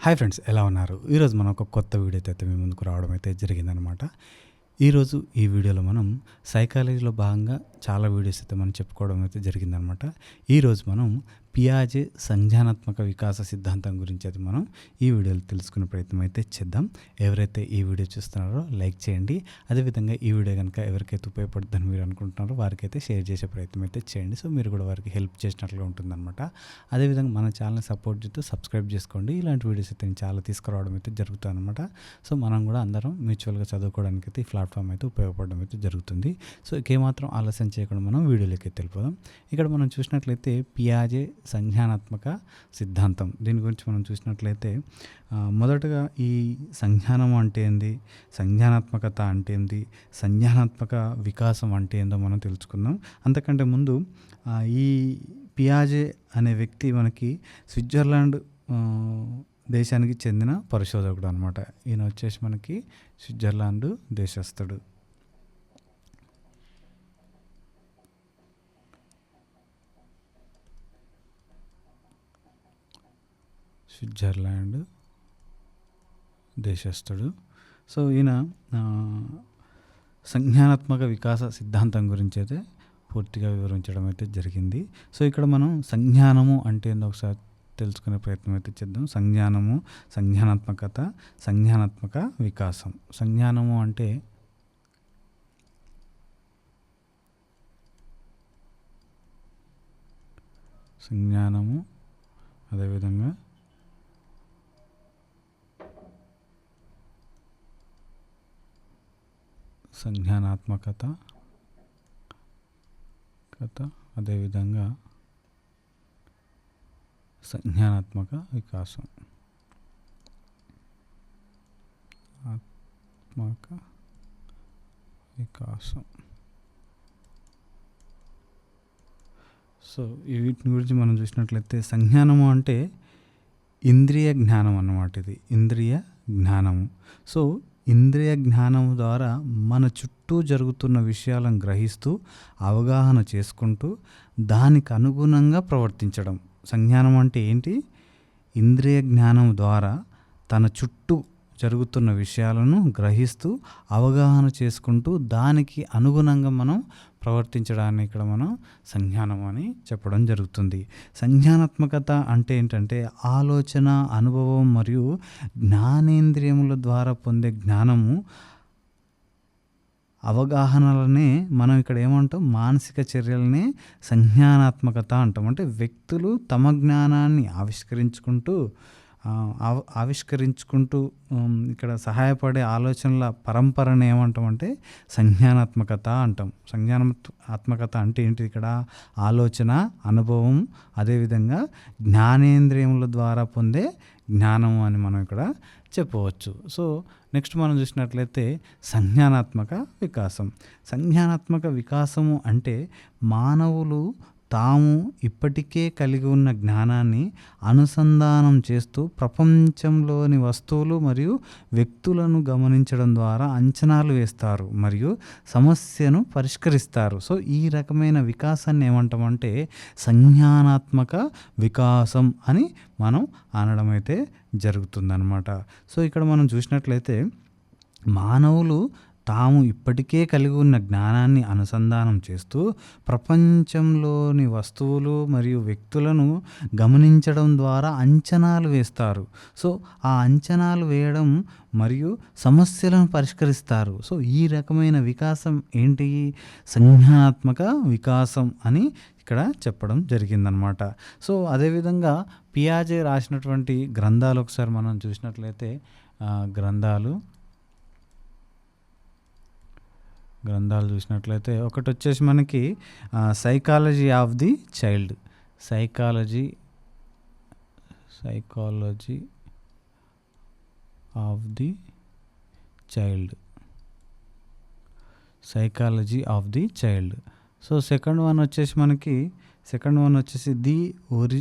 Hi friends ఎలా ఉన్నారు? ఈరోజు మనం ఒక కొత్త వీడియో అయితే మీ ముందుకు రావడం అయితే జరిగిందనమాట ఈరోజు ఈ వీడియోలో మనం సైకాలజీలో భాగంగా చాలా వీడియోస్ అయితే మనం చెప్పుకోవడం అయితే జరిగిందనమాట ఈరోజు మనం పియాజే సంజ్ఞానాత్మక వికాస సిద్ధాంతం గురించి అయితే మనం ఈ వీడియోలో తెలుసుకునే ప్రయత్నం అయితే చేద్దాం. ఎవరైతే ఈ వీడియో చూస్తున్నారో లైక్ చేయండి. అదేవిధంగా ఈ వీడియో కనుక ఎవరికైతే ఉపయోగపడుతుందని మీరు అనుకుంటున్నారో వారికైతే షేర్ చేసే ప్రయత్నం అయితే చేయండి. సో మీరు కూడా వారికి హెల్ప్ చేసినట్లుగా ఉంటుందన్నమాట. అదేవిధంగా మన ఛానల్ సపోర్ట్ చేస్తూ సబ్స్క్రైబ్ చేసుకోండి. ఇలాంటి వీడియోస్ అయితే నేను చాలా తీసుకురావడం అయితే జరుగుతుంది అనమాట సో మనం కూడా అందరం మ్యూచువల్గా చదువుకోవడానికి అయితే ఈ ప్లాట్ఫామ్ అయితే ఉపయోగపడడం అయితే జరుగుతుంది. సో ఏమాత్రం ఆలస్యం చేయకుండా మనం వీడియోలోకి అయితే వెళ్ళిపోదాం. ఇక్కడ మనం చూసినట్లయితే పియాజే సంజ్ఞానాత్మక సిద్ధాంతం. దీని గురించి మనం చూసినట్లయితే మొదటగా ఈ సంజ్ఞానం అంటే ఏంది? సంజ్ఞానాత్మకత అంటే ఏంది? సంజ్ఞానాత్మక వికాసం అంటే ఏందో మనం తెలుసుకుందాం. అంతకంటే ముందు ఈ పియాజే అనే వ్యక్తి మనకి స్విట్జర్లాండ్ దేశానికి చెందిన పరిశోధకుడు అనమాట ఈయన వచ్చేసి మనకి స్విట్జర్లాండ్ దేశస్థుడు. స్విట్జర్లాండ్ దేశస్థుడు. సో ఈయన సంజ్ఞానాత్మక వికాస సిద్ధాంతం గురించి అయితే పూర్తిగా వివరించడం అయితే జరిగింది. సో ఇక్కడ మనం సంజ్ఞానము అంటే ఏందో ఒకసారి తెలుసుకునే ప్రయత్నం అయితే చేద్దాం. సంజ్ఞానము సంజ్ఞానాత్మకత సంజ్ఞానాత్మక వికాసం. సంజ్ఞానము అంటే సంజ్ఞానము అదేవిధంగా సంజ్ఞానాత్మకత కథ అదేవిధంగా సంజ్ఞానాత్మక వికాసం. ఆత్మక వికాసం. సో వీటిని గురించి మనం చూసినట్లయితే సంజ్ఞానము అంటే ఇంద్రియ జ్ఞానం అన్నమాట ఇది. ఇంద్రియ జ్ఞానము. సో ఇంద్రియ జ్ఞానము ద్వారా మన చుట్టూ జరుగుతున్న విషయాలను గ్రహిస్తూ అవగాహన చేసుకుంటూ దానికి అనుగుణంగా ప్రవర్తించడం. సంజ్ఞానం అంటే ఏంటి? ఇంద్రియ జ్ఞానం ద్వారా తన చుట్టూ జరుగుతున్న విషయాలను గ్రహిస్తూ అవగాహన చేసుకుంటూ దానికి అనుగుణంగా మనం ప్రవర్తించడాన్ని ఇక్కడ మనం సంజ్ఞానం అని చెప్పడం జరుగుతుంది. సంజ్ఞానాత్మకత అంటే ఏంటంటే ఆలోచన అనుభవం మరియు జ్ఞానేంద్రియముల ద్వారా పొందే జ్ఞానము. అవగాహనలనే మనం ఇక్కడ ఏమంటాం? మానసిక చర్యలనే సంజ్ఞానాత్మకత అంటాం. అంటే వ్యక్తులు తమ జ్ఞానాన్ని ఆవిష్కరించుకుంటూ ఆవిష్కరించుకుంటూ ఇక్కడ సహాయపడే ఆలోచనల పరంపరను ఏమంటామంటే సంజ్ఞానాత్మకత అంటాం. సంజ్ఞానాత్మకత అంటే ఏంటి? ఇక్కడ ఆలోచన అనుభవం అదేవిధంగా జ్ఞానేంద్రియముల ద్వారా పొందే జ్ఞానం అని మనం ఇక్కడ చెప్పవచ్చు. సో నెక్స్ట్ మనం చూసినట్లయితే సంజ్ఞానాత్మక వికాసం. సంజ్ఞానాత్మక వికాసము అంటే మానవులు తాము ఇప్పటికే కలిగి ఉన్న జ్ఞానాన్ని అనుసంధానం చేస్తూ ప్రపంచంలోని వస్తువులు మరియు వ్యక్తులను గమనించడం ద్వారా అంచనాలు వేస్తారు మరియు సమస్యను పరిష్కరిస్తారు. సో ఈ రకమైన వికాసాన్ని ఏమంటామంటే సంజ్ఞానాత్మక వికాసం అని మనం అనడం అయితే జరుగుతుందన్నమాట. సో ఇక్కడ మనం చూసినట్లయితే మానవులు తాము ఇప్పటికే కలిగి ఉన్న జ్ఞానాన్ని అనుసంధానం చేస్తూ ప్రపంచంలోని వస్తువులు మరియు వ్యక్తులను గమనించడం ద్వారా అంచనాలు వేస్తారు. సో ఆ అంచనాలు వేయడం మరియు సమస్యలను పరిష్కరిస్తారు. సో ఈ రకమైన వికాసం ఏంటి? సంజ్ఞాత్మక వికాసం అని ఇక్కడ చెప్పడం జరిగిందనమాట. సో అదేవిధంగా పియాజే రాసినటువంటి గ్రంథాలు ఒకసారి మనం చూసినట్లయితే గ్రంథాలు గ్రంథాలు చూసినట్లయితే ఒకటి వచ్చేసి మనకి psychology of the child psychology psychology of the child psychology of the child so second one వచ్చేసి మనకి సెకండ్ వన్ వచ్చేసి the ori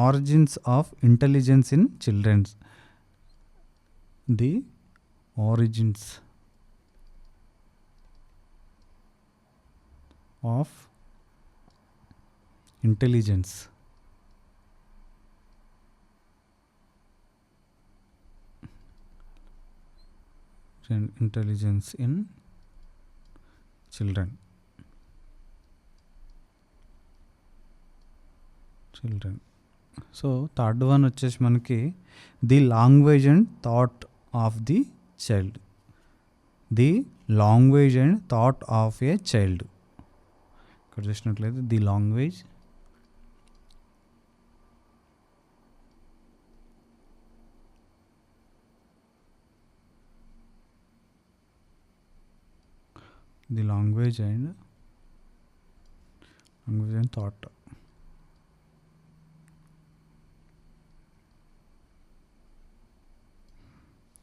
origins of intelligence in childrens the origins of intelligence intelligence in children children so third one వచ్చేసి మనకి the language and thought of the child the language and thought of a child congestion related the language. The language and language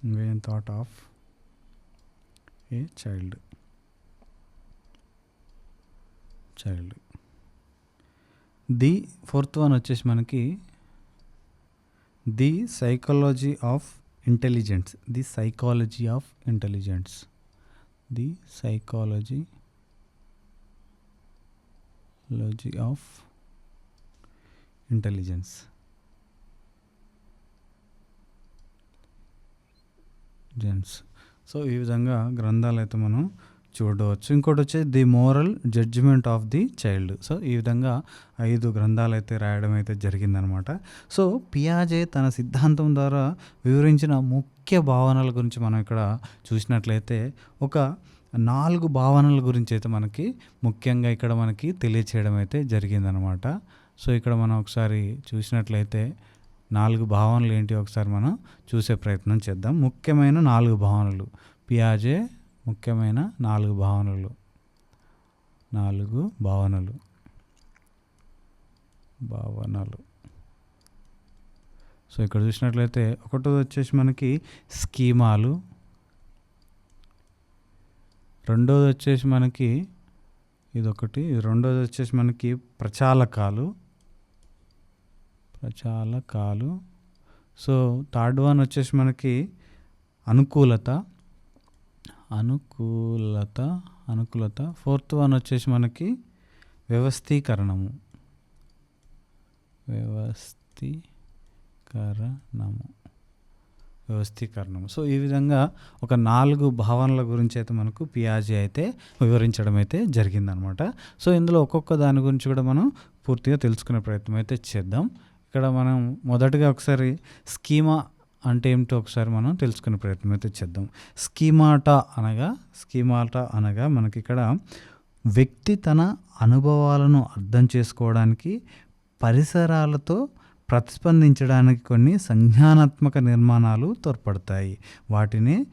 language and thought of a child. Child the fourth one వచ్చేసి మనకి the psychology of intelligence. The psychology of intelligence. The psychology logy of intelligence. Gence. So ఈ విధంగా గ్రంథాలు అయితే మనం చూడవచ్చు. ఇంకోటి వచ్చి the moral judgement of the child. So ఈ విధంగా ఐదు గ్రంథాలు అయితే రాయడం అయితే జరిగిందనమాట. సో పియాజే తన సిద్ధాంతం ద్వారా వివరించిన ముఖ్య భావనల గురించి మనం ఇక్కడ చూసినట్లయితే ఒక నాలుగు భావనల గురించి అయితే మనకి ముఖ్యంగా ఇక్కడ మనకి తెలియచేయడం అయితే జరిగిందనమాట. సో ఇక్కడ మనం ఒకసారి చూసినట్లయితే నాలుగు భావనలు ఏంటి ఒకసారి మనం చూసే ప్రయత్నం చేద్దాం. ముఖ్యమైన నాలుగు భావనలు. పియాజే ముఖ్యమైన నాలుగు భావనలు. నాలుగు భావనలు. భావనలు. సో ఇక్కడ చూసినట్లయితే ఒకటోది వచ్చేసి మనకి స్కీమాలు. రెండోది వచ్చేసి మనకి ఇదొకటి. రెండోది వచ్చేసి మనకి ప్రచాలకాలు. ప్రచాలకాలు. సో థర్డ్ వన్ వచ్చేసి మనకి అనుకూలత. అనుకూలత అనుకూలత. ఫోర్త్ వన్ వచ్చేసి మనకి వ్యవస్థీకరణము. వ్యవస్థీకరణము. వ్యవస్థీకరణం సో ఈ విధంగా ఒక నాలుగు భావనల గురించి అయితే మనకు పియాజీ అయితే వివరించడం అయితే జరిగిందనమాట. సో ఇందులో ఒక్కొక్క దాని గురించి కూడా మనం పూర్తిగా తెలుసుకునే ప్రయత్నం అయితే చేద్దాం. ఇక్కడ మనం మొదటగా ఒకసారి స్కీమా అంటే ఏమిటో ఒకసారి మనం తెలుసుకునే ప్రయత్నం అయితే చేద్దాం. స్కీమాటా అనగా స్కీమాటా అనగా మనకి ఇక్కడ వ్యక్తి తన అనుభవాలను అర్థం చేసుకోవడానికి పరిసరాలతో ప్రతిస్పందించడానికి కొన్ని సంజ్ఞానాత్మక నిర్మాణాలు తోడ్పడతాయి. వాటిని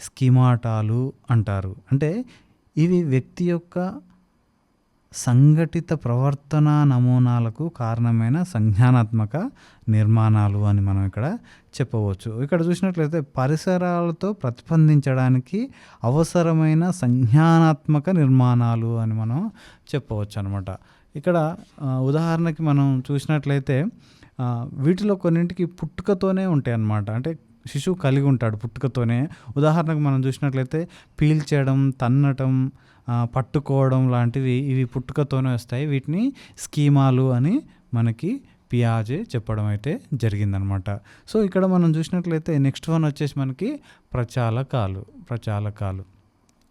స్కీమాటాలు అంటారు. అంటే ఇవి వ్యక్తి యొక్క సంఘటిత ప్రవర్తన నమూనాలకు కారణమైన సంజ్ఞానాత్మక నిర్మాణాలు అని మనం ఇక్కడ చెప్పవచ్చు. ఇక్కడ చూసినట్లయితే పరిసరాలతో ప్రతిస్పందించడానికి అవసరమైన సంజ్ఞానాత్మక నిర్మాణాలు అని మనం చెప్పవచ్చు అనమాట ఇక్కడ ఉదాహరణకి మనం చూసినట్లయితే వీటిలో కొన్నింటికి పుట్టుకతోనే ఉంటాయి అన్నమాట అంటే శిశువు కలిగి ఉంటాడు పుట్టుకతోనే. ఉదాహరణకు మనం చూసినట్లయితే పీల్చడం తన్నటం పట్టుకోవడం లాంటివి ఇవి పుట్టుకతోనే వస్తాయి. వీటిని స్కీమాలు అని మనకి పియాజే చెప్పడం అయితే జరిగిందనమాట. సో ఇక్కడ మనం చూసినట్లయితే నెక్స్ట్ వన్ వచ్చేసి మనకి ప్రచాలకాలు ప్రచాలకాలు.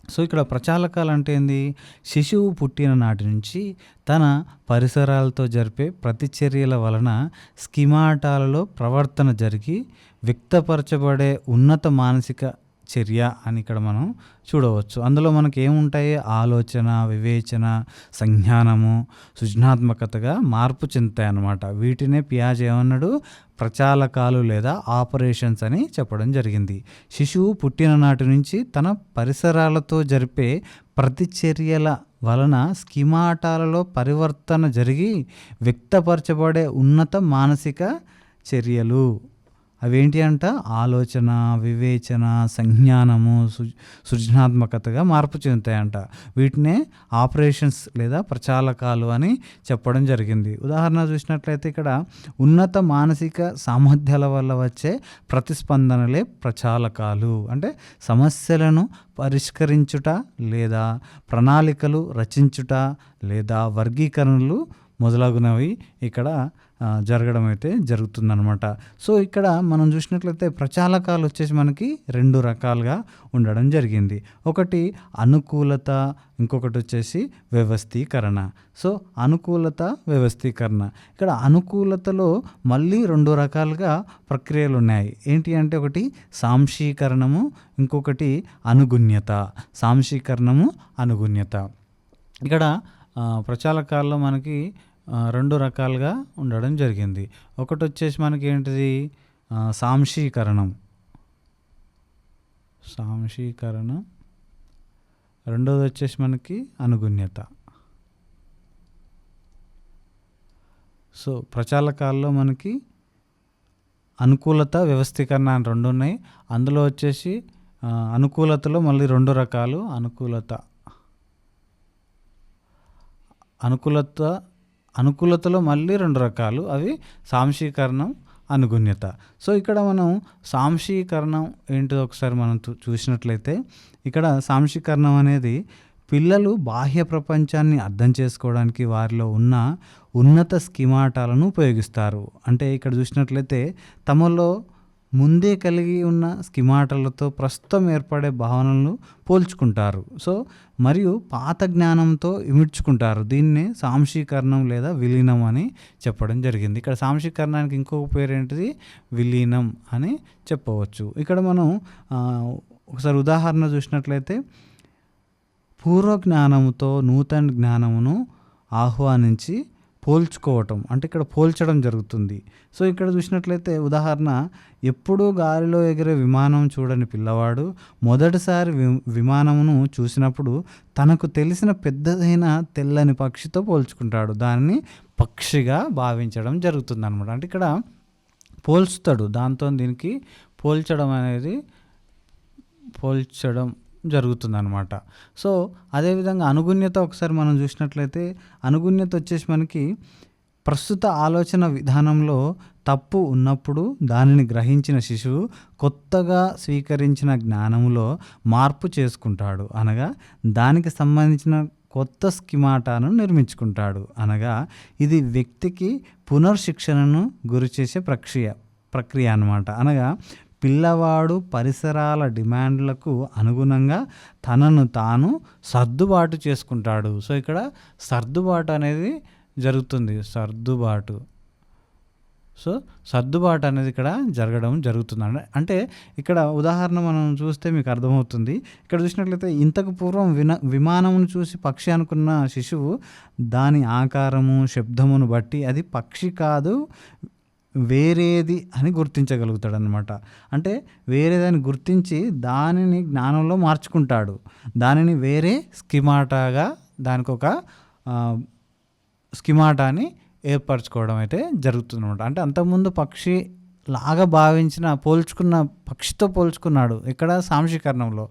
సో ఇక్కడ ప్రచాలకాలు అంటే ఏంది? శిశువు పుట్టిన నాటి నుంచి తన పరిసరాలతో జరిపే ప్రతిచర్యల వలన స్కిమాటాలలో ప్రవర్తన జరిగి వ్యక్తపరచబడే ఉన్నత మానసిక చర్య అని ఇక్కడ మనం చూడవచ్చు. అందులో మనకి ఏముంటాయి ఆలోచన వివేచన సంజ్ఞానము సృజనాత్మకతగా మార్పు చెందుతాయి అన్నమాట వీటినే పియాజ్ ఏమన్నాడు? ప్రచాలకాలు లేదా ఆపరేషన్స్ అని చెప్పడం జరిగింది. శిశువు పుట్టిన నాటి నుంచి తన పరిసరాలతో జరిపే ప్రతిచర్యల వలన స్కిమాటాలలో పరివర్తన జరిగి వ్యక్తపరచబడే ఉన్నత మానసిక చర్యలు. అవేంటి అంట? ఆలోచన వివేచన సంజ్ఞానము సృజనాత్మకతగా మార్పు చెందుతాయంట. వీటినే ఆపరేషన్స్ లేదా ప్రచాలకాలు అని చెప్పడం జరిగింది. ఉదాహరణ చూసినట్లయితే ఇక్కడ ఉన్నత మానసిక సామర్థ్యాల వల్ల వచ్చే ప్రతిస్పందనలే ప్రచాలకాలు. అంటే సమస్యలను పరిష్కరించుట లేదా ప్రణాళికలు రచించుట లేదా వర్గీకరణలు మొదలగునవి ఇక్కడ జరగడం అయితే జరుగుతుందనమాట సో ఇక్కడ మనం చూసినట్లయితే ప్రచాలకాలు వచ్చేసి మనకి రెండు రకాలుగా ఉండడం జరిగింది. ఒకటి అనుకూలత ఇంకొకటి వచ్చేసి వ్యవస్థీకరణ. సో అనుకూలత వ్యవస్థీకరణ. ఇక్కడ అనుకూలతలో మళ్ళీ రెండు రకాలుగా ప్రక్రియలు ఉన్నాయి. ఏంటి అంటే ఒకటి సాంశీకరణము ఇంకొకటి అనుగుణ్యత. సాంశీకరణము అనుగుణ్యత. ఇక్కడ ప్రచాలకాల్లో మనకి రెండు రకాలుగా ఉండడం జరిగింది. ఒకటి వచ్చేసి మనకి ఏంటిది సాంశీకరణం. సాంశీకరణం. రెండోది వచ్చేసి మనకి అనుగుణ్యత. సో ప్రచాలకాల్లో మనకి అనుకూలత వ్యవస్థీకరణ అని రెండు ఉన్నాయి. అందులో వచ్చేసి అనుకూలతలో మళ్ళీ రెండు రకాలు. అనుకూలత. అనుకూలత అనుకూలతలో మళ్ళీ రెండు రకాలు. అవి సాంశీకరణం అనుగుణ్యత. సో ఇక్కడ మనం సాంశీకరణం ఏంటో ఒకసారి మనం చూసినట్లయితే ఇక్కడ సాంశీకరణం అనేది పిల్లలు బాహ్య ప్రపంచాన్ని అర్థం చేసుకోవడానికి వారిలో ఉన్న ఉన్నత స్కిమాటాలను ఉపయోగిస్తారు. అంటే ఇక్కడ చూసినట్లయితే తమలో ముందే కలిగి ఉన్న స్కిమాటలతో ప్రస్తుతం ఏర్పడే భావనలను పోల్చుకుంటారు. సో మరియు పాత జ్ఞానంతో ఇమిడ్చుకుంటారు. దీన్నే సాంశీకరణం లేదా విలీనం అని చెప్పడం జరిగింది. ఇక్కడ సాంశీకరణానికి ఇంకొక పేరు ఏంటిది విలీనం అని చెప్పవచ్చు. ఇక్కడ మనం ఒకసారి ఉదాహరణ చూసినట్లయితే పూర్వ జ్ఞానముతో నూతన జ్ఞానమును ఆహ్వానించి పోల్చుకోవటం అంటే ఇక్కడ పోల్చడం జరుగుతుంది. సో ఇక్కడ చూసినట్లయితే ఉదాహరణ ఎప్పుడూ గాలిలో ఎగిరే విమానం చూడని పిల్లవాడు మొదటిసారి వి విమానమును చూసినప్పుడు తనకు తెలిసిన పెద్దదైన తెల్లని పక్షితో పోల్చుకుంటాడు. దానిని పక్షిగా భావించడం జరుగుతుంది అనమాట అంటే ఇక్కడ పోల్చుతాడు. దాంతో దీనికి పోల్చడం అనేది పోల్చడం జరుగుతుందనమాట సో అదేవిధంగా అనుగుణ్యత ఒకసారి మనం చూసినట్లయితే అనుగుణ్యత వచ్చేసి మనకి ప్రస్తుత ఆలోచన విధానంలో తప్పు ఉన్నప్పుడు దానిని గ్రహించిన శిశువు కొత్తగా స్వీకరించిన జ్ఞానములో మార్పు చేసుకుంటాడు అనగా దానికి సంబంధించిన కొత్త స్కిమాటాను నిర్మించుకుంటాడు అనగా ఇది వ్యక్తికి పునర్శిక్షణను గురిచేసే ప్రక్రియ ప్రక్రియ అనమాట అనగా పిల్లవాడు పరిసరాల డిమాండ్లకు అనుగుణంగా తనను తాను సర్దుబాటు చేసుకుంటాడు. సో ఇక్కడ సర్దుబాటు అనేది జరుగుతుంది. సర్దుబాటు. సో సర్దుబాటు అనేది ఇక్కడ జరగడం జరుగుతుంది అంటే అంటే ఇక్కడ ఉదాహరణ మనం చూస్తే మీకు అర్థమవుతుంది. ఇక్కడ చూసినట్లయితే ఇంతకు పూర్వం విన విమానమును చూసి పక్షి అనుకున్న శిశువు దాని ఆకారము శబ్దమును బట్టి అది పక్షి కాదు వేరేది అని గుర్తించగలుగుతాడు అనమాట అంటే వేరేదని గుర్తించి దానిని జ్ఞానంలో మార్చుకుంటాడు. దానిని వేరే స్కిమాటాగా దానికి ఒక స్కిమాటాని ఏర్పరచుకోవడం అయితే జరుగుతుందన్నమాట. అంటే అంతకుముందు పక్షి లాగా భావించిన పోల్చుకున్న పక్షితో పోల్చుకున్నాడు. ఇక్కడ సాంశీకరణంలో.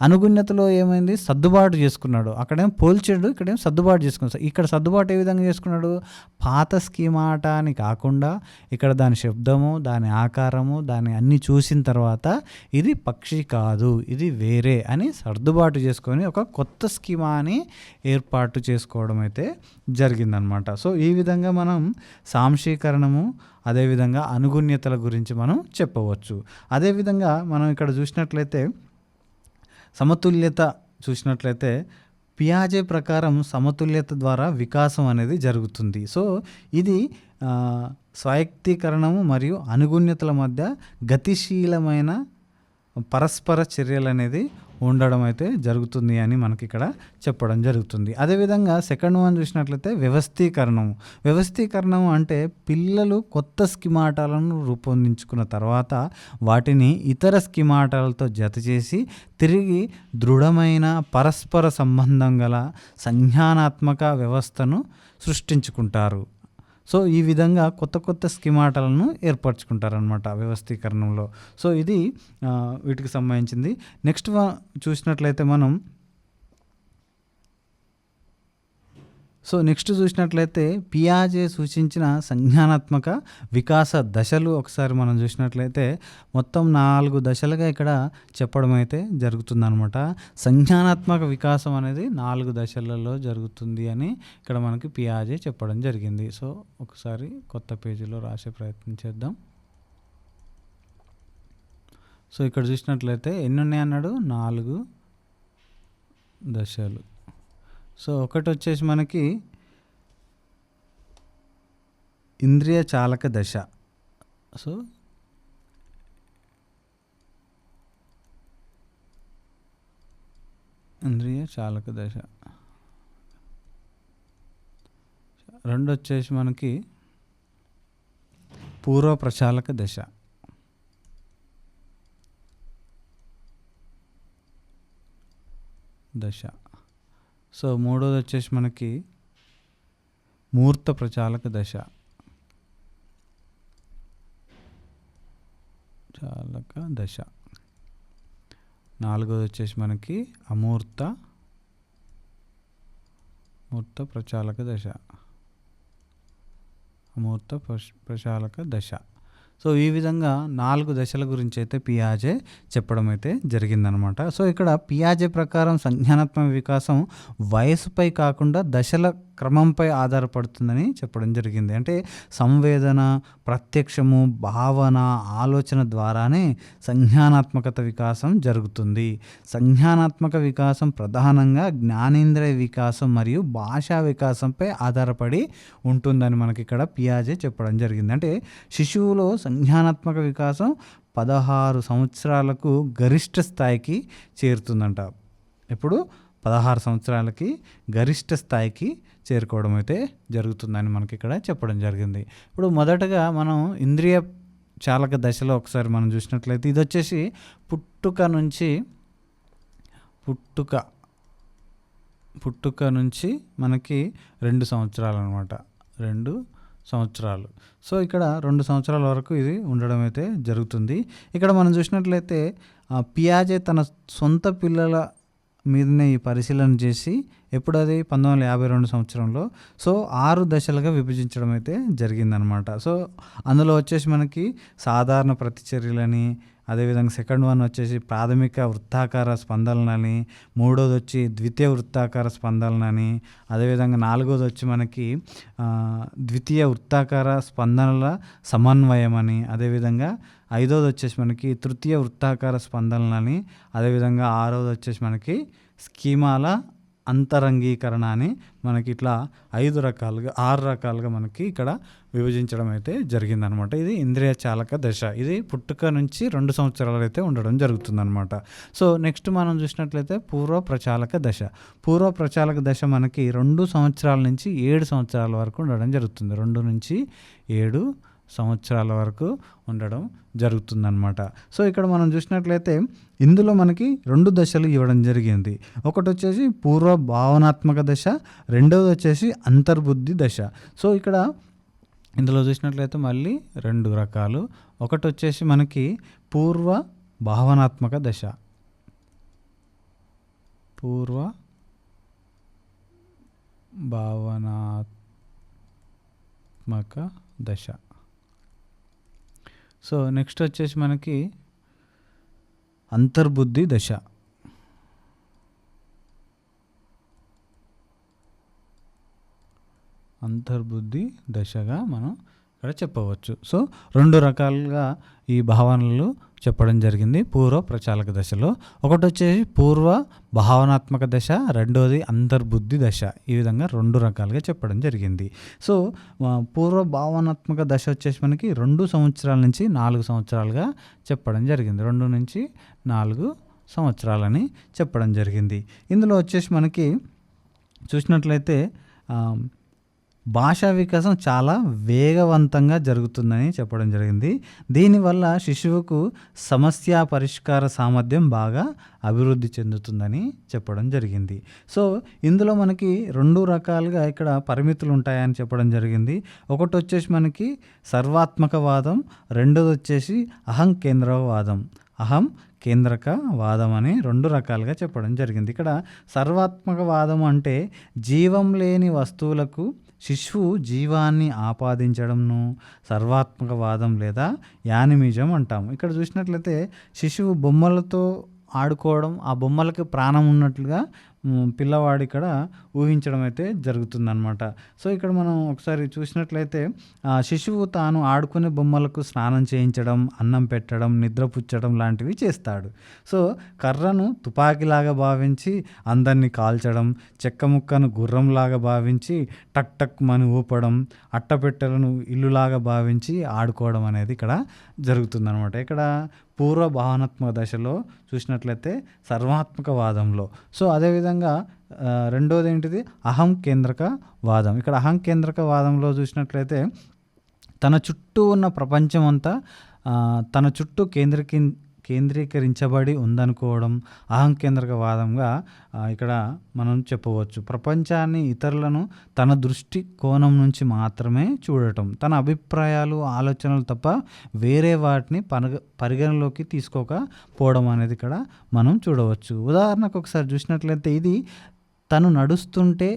అనుగుణ్యతలో ఏమైంది? సర్దుబాటు చేసుకున్నాడు. అక్కడేం పోల్చాడు ఇక్కడేం సర్దుబాటు చేసుకున్నాడు. ఇక్కడ సర్దుబాటు ఏ విధంగా చేసుకున్నాడు? పాత స్కీమాట అని కాకుండా ఇక్కడ దాని శబ్దము దాని ఆకారము దాని అన్ని చూసిన తర్వాత ఇది పక్షి కాదు ఇది వేరే అని సర్దుబాటు చేసుకొని ఒక కొత్త స్కీమాని ఏర్పాటు చేసుకోవడం అయితే జరిగిందనమాట సో ఈ విధంగా మనం సాంశీకరణము అదేవిధంగా అనుగుణ్యతల గురించి మనం చెప్పవచ్చు. అదేవిధంగా మనం ఇక్కడ చూసినట్లయితే సమతుల్యత చూసినట్లయితే పియాజే ప్రకారం సమతుల్యత ద్వారా వికాసం అనేది జరుగుతుంది. సో ఇది స్వాయక్తీకరణము స్వయక్తీకరణము మరియు అనుగుణ్యతల మధ్య గతిశీలమైన పరస్పర చర్యలు అనేది ఉండడం అయితే జరుగుతుంది అని మనకి ఇక్కడ చెప్పడం జరుగుతుంది. అదేవిధంగా సెకండ్ వన్ చూసినట్లయితే వ్యవస్థీకరణం వ్యవస్థీకరణం అంటే పిల్లలు కొత్త స్కిమాటాలను రూపొందించుకున్న తర్వాత వాటిని ఇతర స్కిమాటాలతో జతచేసి తిరిగి దృఢమైన పరస్పర సంబంధం గల సంజ్ఞానాత్మక వ్యవస్థను సృష్టించుకుంటారు. సో ఈ విధంగా కొత్త కొత్త స్కిమాటలను ఏర్పరచుకుంటారనమాట వ్యవస్థీకరణంలో. సో ఇది వీటికి సంబంధించింది. నెక్స్ట్ చూసినట్లయితే మనం సో నెక్స్ట్ చూసినట్లయితే పియాజే సూచించిన సంజ్ఞానాత్మక వికాస దశలు ఒకసారి మనం చూసినట్లయితే మొత్తం నాలుగు దశలుగా ఇక్కడ చెప్పడం అయితే జరుగుతుందనమాట సంజ్ఞానాత్మక వికాసం అనేది నాలుగు దశలలో జరుగుతుంది అని ఇక్కడ మనకి పియాజే చెప్పడం జరిగింది. సో ఒకసారి కొత్త పేజీలో రాసే ప్రయత్నం చేద్దాం. సో ఇక్కడ చూసినట్లయితే ఎన్ని ఉన్నాయి అన్నాడు? నాలుగు దశలు. సో ఒకటి వచ్చేసి మనకి ఇంద్రియ చాలక దశ. సో ఇంద్రియ చాలక దశ. రెండు వచ్చేసి మనకి పూర్వ ప్రచాలక దశ. దశ. సో మూడోది వచ్చేసి మనకి మూర్త ప్రచాలక దశ. చాలక దశ. నాలుగోది వచ్చేసి మనకి అమూర్త మూర్త ప్రచాలక దశ. అమూర్త ప్రశ్- ప్రచాలక దశ. సో ఈ విధంగా నాలుగు దశల గురించి అయితే పియాజే చెప్పడం అయితే జరిగిందనమాట. సో ఇక్కడ పియాజే ప్రకారం సంజ్ఞానాత్మక వికాసం వయసుపై కాకుండా దశల క్రమంపై ఆధారపడుతుందని చెప్పడం జరిగింది. అంటే సంవేదన ప్రత్యక్షము భావన ఆలోచన ద్వారానే సంజ్ఞానాత్మకత వికాసం జరుగుతుంది. సంజ్ఞానాత్మక వికాసం ప్రధానంగా జ్ఞానేంద్రియ వికాసం మరియు భాషా వికాసంపై ఆధారపడి ఉంటుందని మనకి ఇక్కడ పియాజే చెప్పడం జరిగింది. అంటే శిశువులో సంజ్ఞానాత్మక వికాసం పదహారు సంవత్సరాలకు గరిష్ట స్థాయికి చేరుతుందంట. ఇప్పుడు పదహారు సంవత్సరాలకి గరిష్ట స్థాయికి చేరుకోవడం అయితే జరుగుతుందని మనకి ఇక్కడ చెప్పడం జరిగింది. ఇప్పుడు మొదటగా మనం ఇంద్రియ చాలక దశలో ఒకసారి మనం చూసినట్లయితే ఇది వచ్చేసి పుట్టుక నుంచి పుట్టుక పుట్టుక నుంచి మనకి రెండు సంవత్సరాలు అనమాట రెండు సంవత్సరాలు. సో ఇక్కడ రెండు సంవత్సరాల వరకు ఇది ఉండడం అయితే జరుగుతుంది. ఇక్కడ మనం చూసినట్లయితే పియాజే తన సొంత పిల్లల మీదనే ఈ పరిశీలన చేసి ఎప్పుడు అది పంతొమ్మిది వందల యాభై రెండు సంవత్సరంలో. సో ఆరు దశలుగా విభజించడం అయితే జరిగిందనమాట. సో అందులో వచ్చేసి మనకి సాధారణ ప్రతిచర్యలని అదేవిధంగా సెకండ్ వన్ వచ్చేసి ప్రాథమిక వృత్తాకార స్పందనలని మూడోది వచ్చి ద్వితీయ వృత్తాకార స్పందనలని అదేవిధంగా నాలుగోది వచ్చి మనకి ద్వితీయ వృత్తాకార స్పందనల సమన్వయం అని అదేవిధంగా ఐదోది వచ్చేసి మనకి తృతీయ వృత్తాకార స్పందనలని అదేవిధంగా ఆరోది వచ్చేసి మనకి స్కీమాల అంతరంగీకరణ అని మనకి ఇట్లా ఐదు రకాలుగా ఆరు రకాలుగా మనకి ఇక్కడ విభజించడం అయితే జరిగిందనమాట. ఇది ఇంద్రియ చాలక దశ. ఇది పుట్టుక నుంచి రెండు సంవత్సరాలు అయితే ఉండడం జరుగుతుందనమాట. సో నెక్స్ట్ మనం చూసినట్లయితే పూర్వ ప్రచాలక దశ. పూర్వ ప్రచాలక దశ మనకి రెండు సంవత్సరాల నుంచి ఏడు సంవత్సరాల వరకు ఉండడం జరుగుతుంది. రెండు నుంచి ఏడు సంవత్సరాల వరకు ఉండడం జరుగుతుందన్నమాట. సో ఇక్కడ మనం చూసినట్లయితే ఇందులో మనకి రెండు దశలు ఇవ్వడం జరిగింది. ఒకటి వచ్చేసి పూర్వ భావనాత్మక దశ రెండవది వచ్చేసి అంతర్బుద్ధి దశ. సో ఇక్కడ ఇందులో చూసినట్లయితే మళ్ళీ రెండు రకాలు. ఒకటి వచ్చేసి మనకి పూర్వ భావనాత్మక దశ. పూర్వ భావనాత్మక దశ. సో నెక్స్ట్ వచ్చేసి మనకి అంతర్బుద్ధి దశ. అంతర్బుద్ధి దశగా మనం ఇక్కడ చెప్పవచ్చు. సో రెండు రకాలుగా ఈ భావనలు చెప్పడం జరిగింది పూర్వ ప్రచాలక దశలో. ఒకటి వచ్చేసి పూర్వ భావనాత్మక దశ రెండోది అంతర్బుద్ధి దశ. ఈ విధంగా రెండు రకాలుగా చెప్పడం జరిగింది. సో పూర్వ భావనాత్మక దశ వచ్చేసి మనకి రెండు సంవత్సరాల నుంచి నాలుగు సంవత్సరాలుగా చెప్పడం జరిగింది. రెండు నుంచి నాలుగు సంవత్సరాలని చెప్పడం జరిగింది. ఇందులో వచ్చేసి మనకి చూసినట్లయితే భాషా వికాసం చాలా వేగవంతంగా జరుగుతుందని చెప్పడం జరిగింది. దీనివల్ల శిశువుకు సమస్య పరిష్కార సామర్థ్యం బాగా అభివృద్ధి చెందుతుందని చెప్పడం జరిగింది. సో ఇందులో మనకి రెండు రకాలుగా ఇక్కడ పరిమితులు ఉంటాయని చెప్పడం జరిగింది. ఒకటి వచ్చేసి మనకి సర్వాత్మకవాదం రెండోది వచ్చేసి అహం కేంద్రవాదం అహం కేంద్రక వాదం అని రెండు రకాలుగా చెప్పడం జరిగింది. ఇక్కడ సర్వాత్మక వాదం అంటే జీవం లేని వస్తువులకు శిశువు జీవాన్ని ఆపాదించడంను సర్వాత్మక వాదం లేదా యానిమిజం అంటాము. ఇక్కడ చూసినట్లయితే శిశువు బొమ్మలతో ఆడుకోవడం ఆ బొమ్మలకి ప్రాణం ఉన్నట్లుగా పిల్లవాడు ఇక్కడ ఊహించడం అయితే జరుగుతుందనమాట సో ఇక్కడ మనం ఒకసారి చూసినట్లయితే శిశువు తాను ఆడుకునే బొమ్మలకు స్నానం చేయించడం అన్నం పెట్టడం నిద్రపుచ్చడం లాంటివి చేస్తాడు. సో కర్రను తుపాకీలాగా భావించి అందరినీ కాల్చడం చెక్క ముక్కను గుర్రంలాగా భావించి టక్ టక్ మని ఊపడం అట్టపెట్టెలను ఇల్లులాగా భావించి ఆడుకోవడం అనేది ఇక్కడ జరుగుతుందనమాట ఇక్కడ పూర్వ భావనాత్మక దశలో చూసినట్లయితే సర్వాత్మక వాదంలో సో అదేవిధంగా రెండోది ఏంటిది? అహం కేంద్రక వాదం. ఇక్కడ అహం కేంద్రక వాదంలో చూసినట్లయితే తన చుట్టూ ఉన్న ప్రపంచం అంతా తన చుట్టూ కేంద్రకి కేంద్రీకరించబడి ఉందనుకోవడం అహంకేంద్రక వాదంగా ఇక్కడ మనం చెప్పవచ్చు. ప్రపంచాన్ని ఇతరులను తన దృష్టి కోణం నుంచి మాత్రమే చూడటం. తన అభిప్రాయాలు ఆలోచనలు తప్ప వేరే వాటిని పనగ పరిగణలోకి తీసుకోకపోవడం అనేది ఇక్కడ మనం చూడవచ్చు. ఉదాహరణకు ఒకసారి చూసినట్లయితే ఇది తను నడుస్తుంటే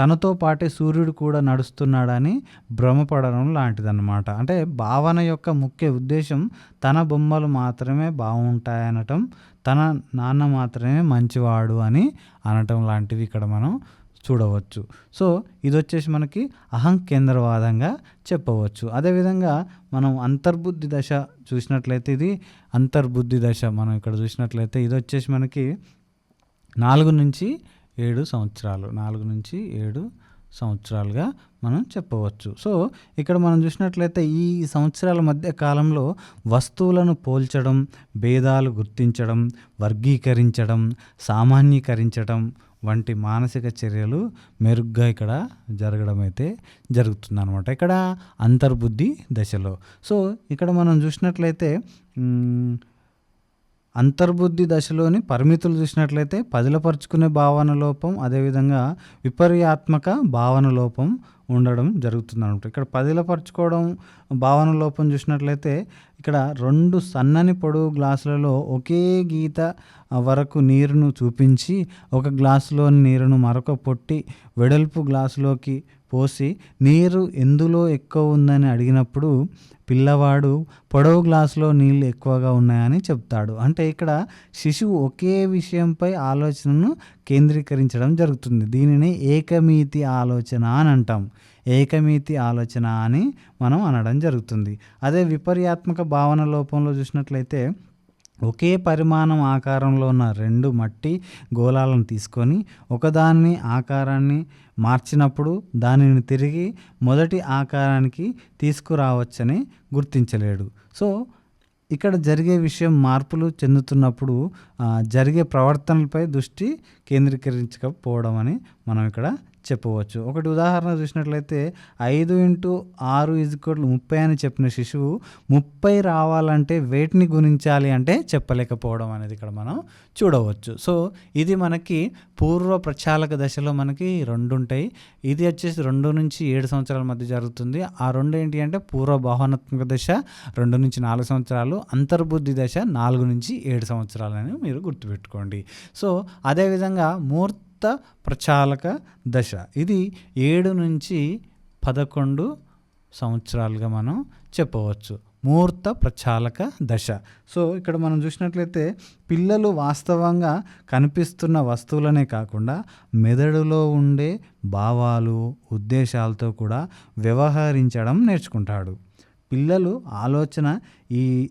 తనతో పాటే సూర్యుడు కూడా నడుస్తున్నాడని భ్రమపడడం లాంటిదన్నమాట. అంటే భావన యొక్క ముఖ్య ఉద్దేశం తన బొమ్మలు మాత్రమే బాగుంటాయనటం తన నాన్న మాత్రమే మంచివాడు అని అనటం లాంటివి ఇక్కడ మనం చూడవచ్చు. సో ఇది వచ్చేసి మనకి అహం కేంద్రవాదంగా చెప్పవచ్చు. అదేవిధంగా మనం అంతర్బుద్ధి దశ చూసినట్లయితే ఇది అంతర్బుద్ధి దశ మనం ఇక్కడ చూసినట్లయితే ఇది వచ్చేసి మనకి నాలుగు నుంచి ఏడు సంవత్సరాలు. నాలుగు నుంచి ఏడు సంవత్సరాలుగా మనం చెప్పవచ్చు. సో ఇక్కడ మనం చూసినట్లయితే ఈ సంవత్సరాల మధ్య కాలంలో వస్తువులను పోల్చడం భేదాలు గుర్తించడం వర్గీకరించడం సామాన్యీకరించడం వంటి మానసిక చర్యలు మెరుగ్గా ఇక్కడ జరగడం అయితే జరుగుతుందన్నమాట. ఇక్కడ అంతర్బుద్ధి దశలో. సో ఇక్కడ మనం చూసినట్లయితే అంతర్బుద్ధి దశలోని పరిమితులు చూసినట్లయితే పదిలపరుచుకునే భావన లోపం అదేవిధంగా విపర్యాత్మక భావన లోపం ఉండడం జరుగుతుంది అనమాట ఇక్కడ పదిలపరుచుకోవడం భావన లోపం చూసినట్లయితే ఇక్కడ రెండు సన్నని పొడవు గ్లాసులలో ఒకే గీత వరకు నీరును చూపించి ఒక గ్లాసులోని నీరును మరొక పొట్టి వెడల్పు గ్లాసులోకి పోసి నీరు ఎందులో ఎక్కువ ఉందని అడిగినప్పుడు పిల్లవాడు పొడవు గ్లాసులో నీళ్ళు ఎక్కువగా ఉన్నాయని చెప్తాడు. అంటే ఇక్కడ శిశువు ఒకే విషయంపై ఆలోచనను కేంద్రీకరించడం జరుగుతుంది. దీనిని ఏకమీతి ఆలోచన అని అంటాం. ఏకమీతి ఆలోచన అని మనం అనడం జరుగుతుంది. అదే విపర్యాత్మక భావన లోపంలో చూసినట్లయితే ఒకే పరిమాణం ఆకారంలో ఉన్న రెండు మట్టి గోళాలను తీసుకొని ఒకదాని ఆకారాన్ని మార్చినప్పుడు దానిని తిరిగి మొదటి ఆకారానికి తీసుకురావచ్చని గుర్తించలేడు. సో ఇక్కడ జరిగే విషయం మార్పులు చెందుతున్నప్పుడు జరిగే ప్రవర్తనలపై దృష్టి కేంద్రీకరించకపోవడం అని మనం ఇక్కడ చెప్పవచ్చు. ఒకటి ఉదాహరణ చూసినట్లయితే ఐదు ఇంటూ ఆరు ఇజ్కోట్లు ముప్పై అని చెప్పిన శిశువు ముప్పై రావాలంటే వేటిని గుణించాలి అంటే చెప్పలేకపోవడం అనేది ఇక్కడ మనం చూడవచ్చు. సో ఇది మనకి పూర్వ ప్రచాలక దశలో మనకి రెండు ఉంటాయి. ఇది వచ్చేసి రెండు నుంచి ఏడు సంవత్సరాల మధ్య జరుగుతుంది. ఆ రెండు ఏంటి అంటే పూర్వ భావనాత్మక దశ రెండు నుంచి నాలుగు సంవత్సరాలు అంతర్బుద్ధి దశ నాలుగు నుంచి ఏడు సంవత్సరాలని మీరు గుర్తుపెట్టుకోండి. సో అదేవిధంగా మూర్తి ప్రచాలక దశ. ఇది ఏడు నుంచి పదకొండు సంవత్సరాలుగా మనం చెప్పవచ్చు. ముహూర్త ప్రచాలక దశ. సో ఇక్కడ మనం చూసినట్లయితే పిల్లలు వాస్తవంగా కనిపిస్తున్న వస్తువులనే కాకుండా మెదడులో ఉండే భావాలు ఉద్దేశాలతో కూడా వ్యవహరించడం నేర్చుకుంటాడు. పిల్లలు ఆలోచన ఈ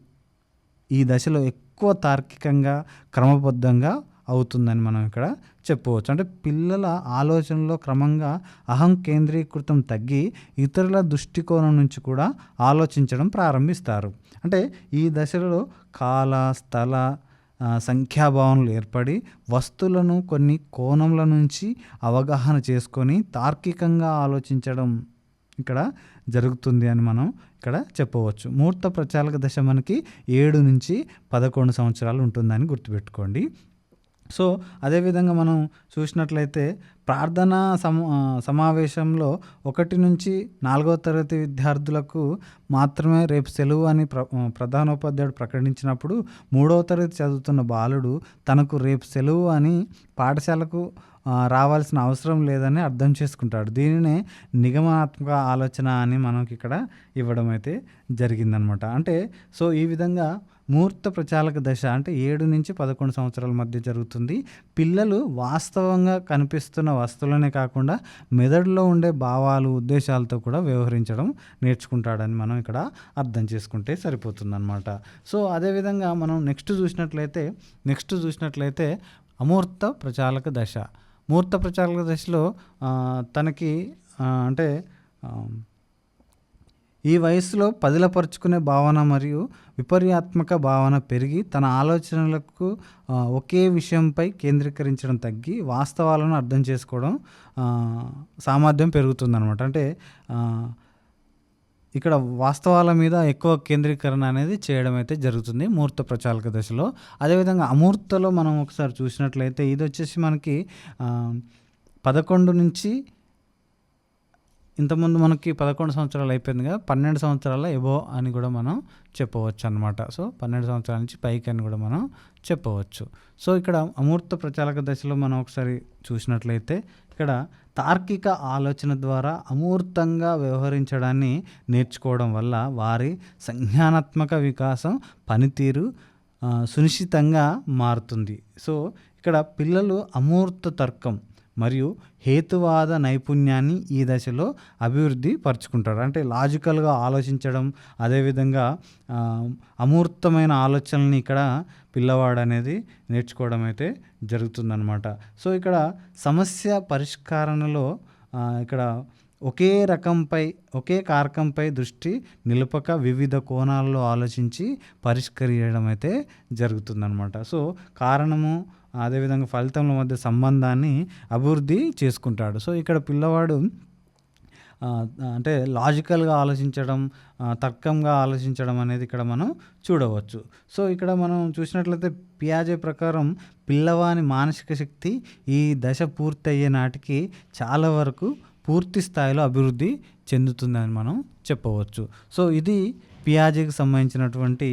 ఈ దశలో ఎక్కువ తార్కికంగా క్రమబద్ధంగా అవుతుందని మనం ఇక్కడ చెప్పవచ్చు అంటే పిల్లల ఆలోచనలో క్రమంగా అహం కేంద్రీకృతం తగ్గి ఇతరుల దృష్టికోణం నుంచి కూడా ఆలోచించడం ప్రారంభిస్తారు. అంటే ఈ దశలో కాల స్థల సంఖ్యాభావనలు ఏర్పడి వస్తువులను కొన్ని కోణంల నుంచి అవగాహన చేసుకొని తార్కికంగా ఆలోచించడం ఇక్కడ జరుగుతుంది అని మనం ఇక్కడ చెప్పవచ్చు. మూర్త ప్రచారక దశ మనకి ఏడు నుంచి పదకొండు సంవత్సరాలు ఉంటుందని గుర్తుపెట్టుకోండి. సో అదేవిధంగా మనం చూసినట్లయితే ప్రార్థనా సమ సమావేశంలో ఒకటి నుంచి నాలుగో తరగతి విద్యార్థులకు మాత్రమే రేపు సెలవు అని ప్ర ప్రధానోపాధ్యాయుడు ప్రకటించినప్పుడు మూడవ తరగతి చదువుతున్న బాలుడు తనకు రేపు సెలవు అని పాఠశాలకు రావాల్సిన అవసరం లేదని అర్థం చేసుకుంటాడు. దీనినే నిగమనాత్మక ఆలోచన అని మనకి ఇక్కడ ఇవ్వడం అయితే జరిగిందనమాట. అంటే సో ఈ విధంగా మూర్త ప్రచాలక దశ అంటే ఏడు నుంచి పదకొండు సంవత్సరాల మధ్య జరుగుతుంది. పిల్లలు వాస్తవంగా కనిపిస్తున్న వస్తువులనే కాకుండా మెదడులో ఉండే భావాలు ఉద్దేశాలతో కూడా వ్యవహరించడం నేర్చుకుంటాడని మనం ఇక్కడ అర్థం చేసుకుంటే సరిపోతుందన్నమాట. సో అదేవిధంగా మనం నెక్స్ట్ చూసినట్లయితే నెక్స్ట్ చూసినట్లయితే అమూర్త ప్రచాలక దశ. మూర్త ప్రచారక దశలో తనకి అంటే ఈ వయసులో పదిలపరుచుకునే భావన మరియు విపర్యాత్మక భావన పెరిగి తన ఆలోచనలకు ఒకే విషయంపై కేంద్రీకరించడం తగ్గి వాస్తవాలను అర్థం చేసుకోవడం సామర్థ్యం పెరుగుతుందన్నమాట. అంటే ఇక్కడ వాస్తవాల మీద ఎక్కువ కేంద్రీకరణ అనేది చేయడం అయితే జరుగుతుంది మూర్త ప్రచాలక దశలో. అదేవిధంగా అమూర్తలో మనం ఒకసారి చూసినట్లయితే ఇది వచ్చేసి మనకి పదకొండు నుంచి ఇంతకుముందు మనకి పదకొండు సంవత్సరాలు అయిపోయింది కదా పన్నెండు సంవత్సరాల ఎబో అని కూడా మనం చెప్పవచ్చు అనమాట సో పన్నెండు సంవత్సరాల నుంచి పైకి అని కూడా మనం చెప్పవచ్చు. సో ఇక్కడ అమూర్త ప్రచాలక దశలో మనం ఒకసారి చూసినట్లయితే ఇక్కడ తార్కిక ఆలోచన ద్వారా అమూర్తంగా వ్యవహరించడాన్ని నేర్చుకోవడం వల్ల వారి సంజ్ఞానాత్మక వికాసం పనితీరు సునిశ్చితంగా మారుతుంది. సో ఇక్కడ పిల్లలు అమూర్త తర్కం మరియు హేతువాద నైపుణ్యాన్ని ఈ దశలో అభివృద్ధి పరుచుకుంటారు అంటే లాజికల్గా ఆలోచించడం అదేవిధంగా అమూర్తమైన ఆలోచనల్ని ఇక్కడ పిల్లవాడు అనేది నేర్చుకోవడం అయితే జరుగుతుందన్నమాట. సో ఇక్కడ సమస్య పరిష్కారణలో ఇక్కడ ఒకే రకంపై ఒకే కారకంపై దృష్టి నిలుపక వివిధ కోణాల్లో ఆలోచించి పరిష్కరించడం అయితే జరుగుతుందనమాట సో కారణము అదేవిధంగా ఫలితముల మధ్య సంబంధాన్ని అభివృద్ధి చేసుకుంటాడు. సో ఇక్కడ పిల్లవాడు అంటే లాజికల్గా ఆలోచించడం తర్కంగా ఆలోచించడం అనేది ఇక్కడ మనం చూడవచ్చు. సో ఇక్కడ మనం చూసినట్లయితే పియాజే ప్రకారం పిల్లవాని మానసిక శక్తి ఈ దశ పూర్తయ్యే నాటికి చాలా వరకు పూర్తి స్థాయిలో అభివృద్ధి చెందుతుందని మనం చెప్పవచ్చు. సో ఇది పియాజీకి సంబంధించినటువంటి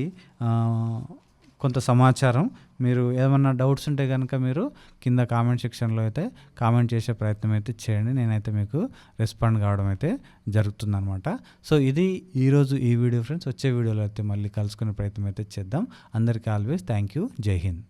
కొంత సమాచారం. మీరు ఏమన్నా డౌట్స్ ఉంటే కనుక మీరు కింద కామెంట్ సెక్షన్లో అయితే కామెంట్ చేసే ప్రయత్నం అయితే చేయండి. నేనైతే మీకు రెస్పాండ్ కావడం అయితే జరుగుతుందనమాట సో ఇది ఈరోజు ఈ వీడియో ఫ్రెండ్స్. వచ్చే వీడియోలో అయితే మళ్ళీ కలుసుకునే ప్రయత్నం అయితే చేద్దాం. అందరికీ ఆల్వేస్ థ్యాంక్ యూ. జై హింద్.